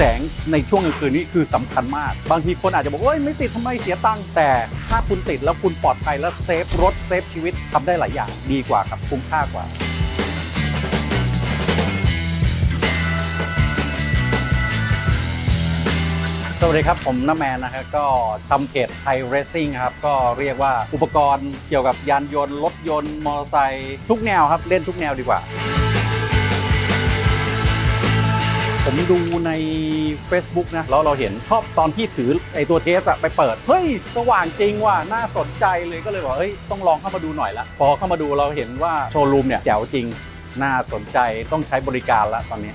แสงในช่วงกลางคืนนี่คือสำคัญมาก บางทีคนอาจจะบอกว่าไม่ติดทำไมเสียตังค์แต่ถ้าคุณติดแล้วคุณปลอดภัยและเซฟรถเซฟชีวิตทำได้หลายอย่างดีกว่าครับคุ้มค่ากว่าสวัสดีครับ ผมน้าแมนนะครับก็ทำเพจไทยเรซซิ่งครับ ก็เรียกว่าอุปกรณ์เกี่ยวกับยานยนต์ รถยนต์ มอเตอร์ไซค์ทุกแนวครับ เล่นทุกแนวดีกว่า ผมดูใน Facebook นะแล้วเราเห็นชอบตอนที่ถือไอตัวเทสอะไปเปิด เฮ้ย สว่างจริงว่ะน่าสนใจเลยก็เลยบอกเฮ้ยต้องลองเข้ามาดูหน่อยละพอเข้ามาดูเราเห็นว่าโชว์รูมเนี่ยแจ๋วจริง น่าสนใจต้องใช้บริการล้วตอนนี้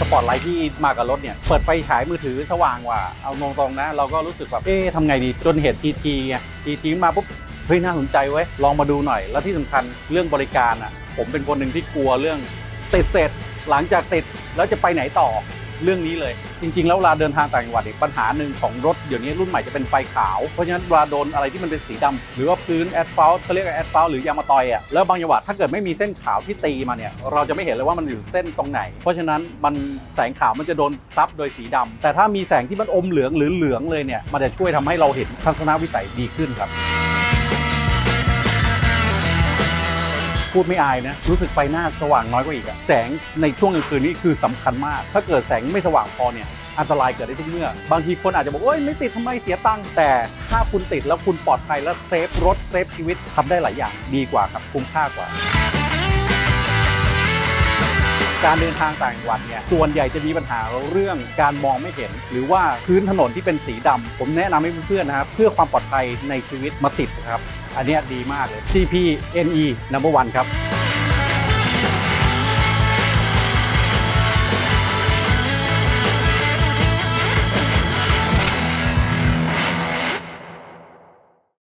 สปอร์ตไลท์ที่มากับรถเนี่ยเปิดไฟฉายมือถือสว่างกว่าเอาตรงๆนะ เราก็รู้สึกแบบเอ๊ะทำไงดีจนเห็นทีทีไงทีทีมาปุ๊บ ฮ้ยน่าสนใจเว้ยลองมาดูหน่อย แล้วที่สำคัญเรื่องบริการอะ ผมเป็นคนหนึ่งที่กลัวเรื่องติดเสร็จหลังจากติดแล้วจะไปไหนต่อเรื่องนี้เลย จริง ๆ แล้วเวลาเดินทางต่างจังหวัดปัญหาหนึ่งของรถเดี๋ยวนี้รุ่นใหม่จะเป็นไฟขาว เพราะฉะนั้นเวลาโดนอะไรที่มันเป็นสีดำหรือว่าพื้นแอสฟัลต์เขาเรียกแอสฟัลต์หรือยางมะตอยอะแล้วบางจังหวัดถ้าเกิดไม่มีเส้นขาวที่ตีมาเนี่ยเราจะไม่เห็นเลยว่ามันอยู่เส้นตรงไหน เพราะฉะนั้นมันแสงขาวมันจะโดนซับโดยสีดำแต่ถ้ามีแสงที่มันอมเหลืองหรือเหลืองเลยเนี่ยมันจะช่วยทำให้เราเห็นทัศนวิสัยดีขึ้นครับ พูดไม่อายนะ รู้สึกไฟหน้าสว่างน้อยกว่าอีกอะแสงในช่วงกลางคืนนี่คือสำคัญมาก ถ้าเกิดแสงไม่สว่างพอเนี่ยอันตรายเกิดได้ทุกเมื่อ บางทีคนอาจจะบอกโอ้ยไม่ติดทำไมเสียตังค์แต่ถ้าคุณติดแล้วคุณปลอดภัยและเซฟรถเซฟชีวิตทำได้หลายอย่างดีกว่าครับคุ้มค่ากว่าการเดินทางต่างจังหวัดเนี่ยส่วนใหญ่จะมีปัญหาเรื่องการมองไม่เห็น หรือว่าพื้นถนนที่เป็นสีดำผมแนะนำให้เพื่อนๆนะครับ เพื่อความปลอดภัยในชีวิตมาติดครับ อันเนี้ยดีมากเลย CP NE number one ครับ